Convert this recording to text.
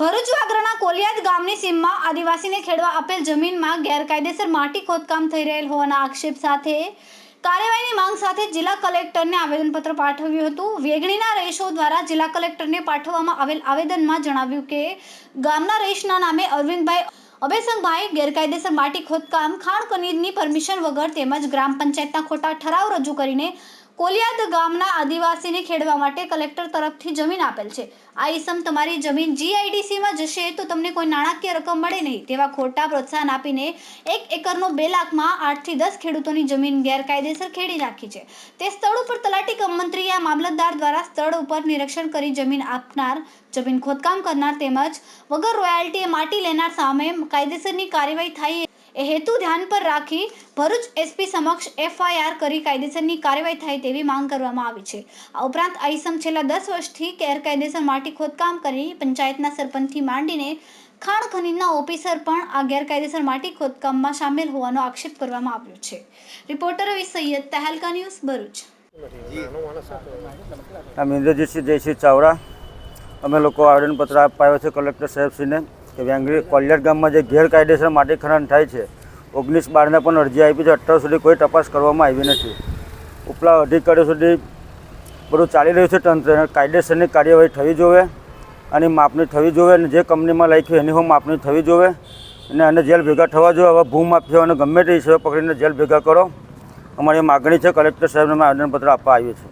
ભરૂચ વાગરાના કોલિયાદ ગામની સીમમાં આદિવાસીને ખેડવા આપેલ જમીનમાં ગેરકાયદેસર માટી ખોદકામ થઈ રહેલ હોવાના આક્ષેપ સાથે કાર્યવાહીની માંગ સાથે જિલ્લા કલેક્ટરને આવેદનપત્ર પાઠવ્યું હતું. વેગણીના રહીશો દ્વારા જિલ્લા કલેક્ટરને પાઠવવામાં આવેલ આવેદનમાં જણાવ્યું કે, ગામના રહીશના નામે અરવિંદભાઈ અભયસંગભાઈ ગેરકાયદેસર માટી ખોદકામ, ખાણ ખનીજની પરમિશન વગર તેમજ ગ્રામ પંચાયતના ખોટા ઠરાવ રજૂ કરીને કોલિયાદ ગામના આદિવાસીને ખેડવા માટે કલેક્ટર તરફથી જમીન આપેલ છે. આ ઈસમ તમારી જમીન જીઆઈડીસીમાં જશે તો તમને કોઈ નાણાકીય રકમ મળે નહીં. તેવા ખોટા પ્રોત્સાહન આપીને એક એકરનો બે લાખમાં આઠથી દસ ખેડૂતોની જમીન ગેરકાયદેસર ખેડી નાખી છે. તે સ્થળ ઉપર તલાટી કમ આ મામલતદાર દ્વારા સ્થળ ઉપર નિરીક્ષણ કરી જમીન આપનાર, જમીન ખોદકામ કરનાર તેમજ વગર રોયાલ્ટીએ માટી લેનાર સામે કાયદેસરની કાર્યવાહી થાય એ હેતુ ધ્યાન પર રાખી ભરૂચ એસપી સમક્ષ એફઆઈઆર કરી કાયદેસરની કાર્યવાહી થાય તેવી માંગ કરવામાં આવી છે. આ ઉપરાંત આઈસમ છેલ્લા દસ વર્ષથી ગેરકાયદેસર માટી ખોદકામ કરી પંચાયતના સરપંચથી માંડીને ખાણ ખનીજના ઓફિસર પણ આ ગેરકાયદેસર માટી ખોદકામમાં સામેલ હોવાનો આક્ષેપ કરવામાં આવ્યો છે. Reporter Ravi Sayed, Tehelka news Bharuch. અમે ઇન્દ્રજીતસિંહ જયસિંહ ચાવડા. અમે લોકો આવેદનપત્ર આપ્યો છે કલેક્ટર સાહેબશ્રીને કે વ્યાંગરી કોલિયાર ગામમાં જે ગેરકાયદેસર માટી ખનન થાય છે, ઓગણીસ બારને પણ અરજી આપી છે. અત્યાર સુધી કોઈ તપાસ કરવામાં આવી નથી. ઉપલા અધિકારીઓ સુધી બધું ચાલી રહ્યું છે તંત્ર. કાયદેસરની કાર્યવાહી થવી જોઈએ અને માપણી થવી જોઈએ અને જે કંપનીમાં લાગી એની હું માપણી થવી જોઈએ અને આને જેલ ભેગા થવા જોઈએ હવે ભૂમાફિયાઓને ગમે તે હિસાબે પકડીને જેલ ભેગા કરો. અમારી માગણી છે, કલેક્ટર સાહેબને આવેદનપત્ર આપવા આવ્યું છે